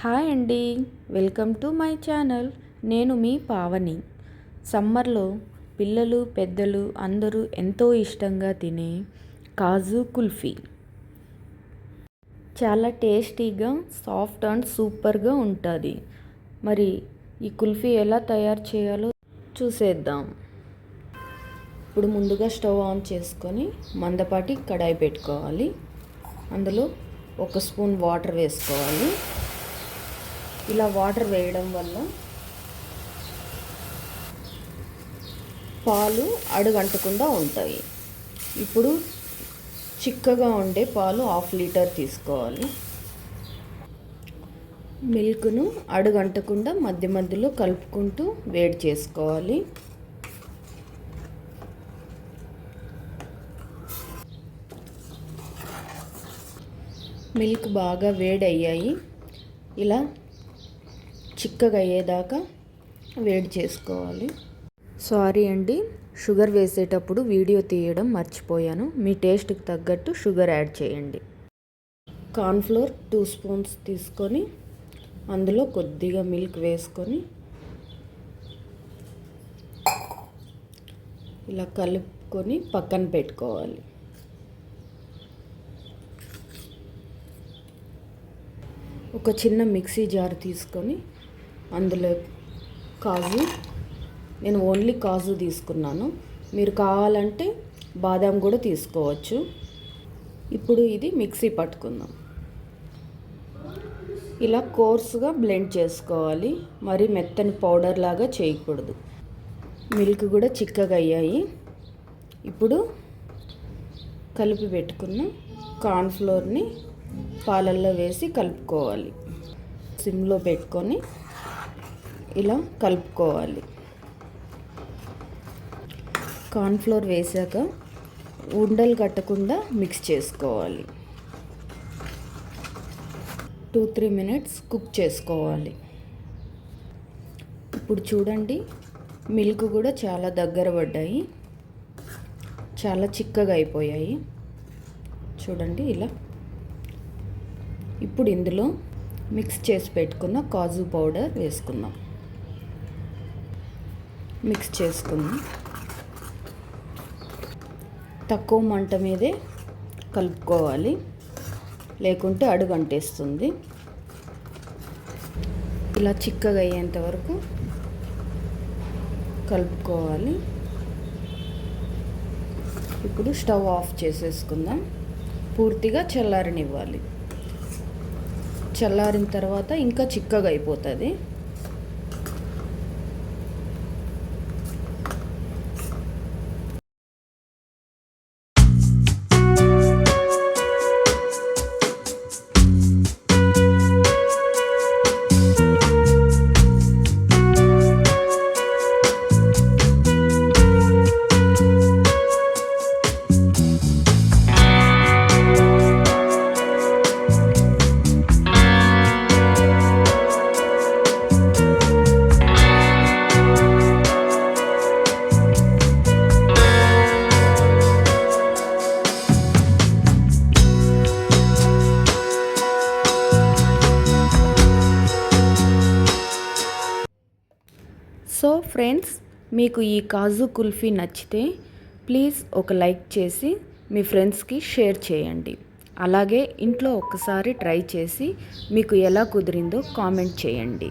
Hi అండి. Welcome to my channel. నేను మీ పావని. సమ్మర్లో పిల్లలు పెద్దలు అందరూ ఎంతో ఇష్టంగా తినే కాజు కుల్ఫీ. చాలా టేస్టీగా సాఫ్ట్ అండ్ సూపర్గా ఉంటుంది. మరి ఈ కుల్ఫీ ఎలా తయారు చేయాలో చూసేద్దాం. ఇప్పుడు ముందుగా స్టవ్ ఆన్ చేసుకొని మందపాటి కడాయి పెట్టుకోవాలి. అందులో ఒక స్పూన్ వాటర్ వేసుకోవాలి. ఇలా వాటర్ వేయడం వల్ల పాలు అడుగంటకుండా ఉంటాయి. ఇప్పుడు చిక్కగా ఉండే పాలు హాఫ్ లీటర్ తీసుకోవాలి. మిల్క్ను అడుగంటకుండా మధ్య మధ్యలో కలుపుకుంటూ వేడి చేసుకోవాలి. మిల్క్ బాగా వేడి అయ్యాయి ఇలా చిక్కగా అయ్యేదాకా వేడి చేసుకోవాలి. సారీ అండి షుగర్ వేసేటప్పుడు వీడియో తీయడం మర్చిపోయాను. మీ టేస్ట్కి తగ్గట్టు షుగర్ యాడ్ చేయండి. కార్న్ఫ్లోర్ టూ స్పూన్స్ తీసుకొని అందులో కొద్దిగా మిల్క్ వేసుకొని ఇలా కలుపుకొని పక్కన పెట్టుకోవాలి. ఒక చిన్న మిక్సీ జార్ తీసుకొని అందులో కాజు. నేను ఓన్లీ కాజు తీసుకున్నాను. మీరు కావాలంటే బాదాం కూడా తీసుకోవచ్చు. ఇప్పుడు ఇది మిక్సీ పట్టుకుందాం. ఇలా కోర్సుగా బ్లెండ్ చేసుకోవాలి. మరి మెత్తని పౌడర్ లాగా చేయకూడదు. మిల్క్ కూడా చిక్కగా అయ్యాయి. ఇప్పుడు కలిపి పెట్టుకున్న కార్న్ఫ్లోర్ని పాలల్లో వేసి కలుపుకోవాలి. సిమ్లో పెట్టుకొని ఇలా కలుపుకోవాలి. కార్న్ఫ్లోర్ వేసాక ఉండలు కట్టకుండా మిక్స్ చేసుకోవాలి. టూ త్రీ మినిట్స్ కుక్ చేసుకోవాలి. ఇప్పుడు చూడండి మిల్క్ కూడా చాలా దగ్గర పడ్డాయి. చాలా చిక్కగా అయిపోయాయి. చూడండి ఇలా. ఇప్పుడు ఇందులో మిక్స్ చేసి పెట్టుకున్న కాజు పౌడర్ వేసుకుందాం. మిక్స్ చేసుకుందాం. తక్కువ మంట మీదే కలుపుకోవాలి. లేకుంటే అడుగు అంటేస్తుంది. ఇలా చిక్కగా అయ్యేంత వరకు కలుపుకోవాలి. ఇప్పుడు స్టవ్ ఆఫ్ చేసేసుకుందాం. పూర్తిగా చల్లారనివ్వాలి. చల్లారిన తర్వాత ఇంకా చిక్కగా అయిపోతుంది. సో ఫ్రెండ్స్ మీకు ఈ కాజు కుల్ఫీ నచ్చితే ప్లీజ్ ఒక లైక్ చేసి మీ ఫ్రెండ్స్కి షేర్ చేయండి. అలాగే ఇంట్లో ఒక్కసారి ట్రై చేసి మీకు ఎలా కుదిరిందో కామెంట్ చేయండి.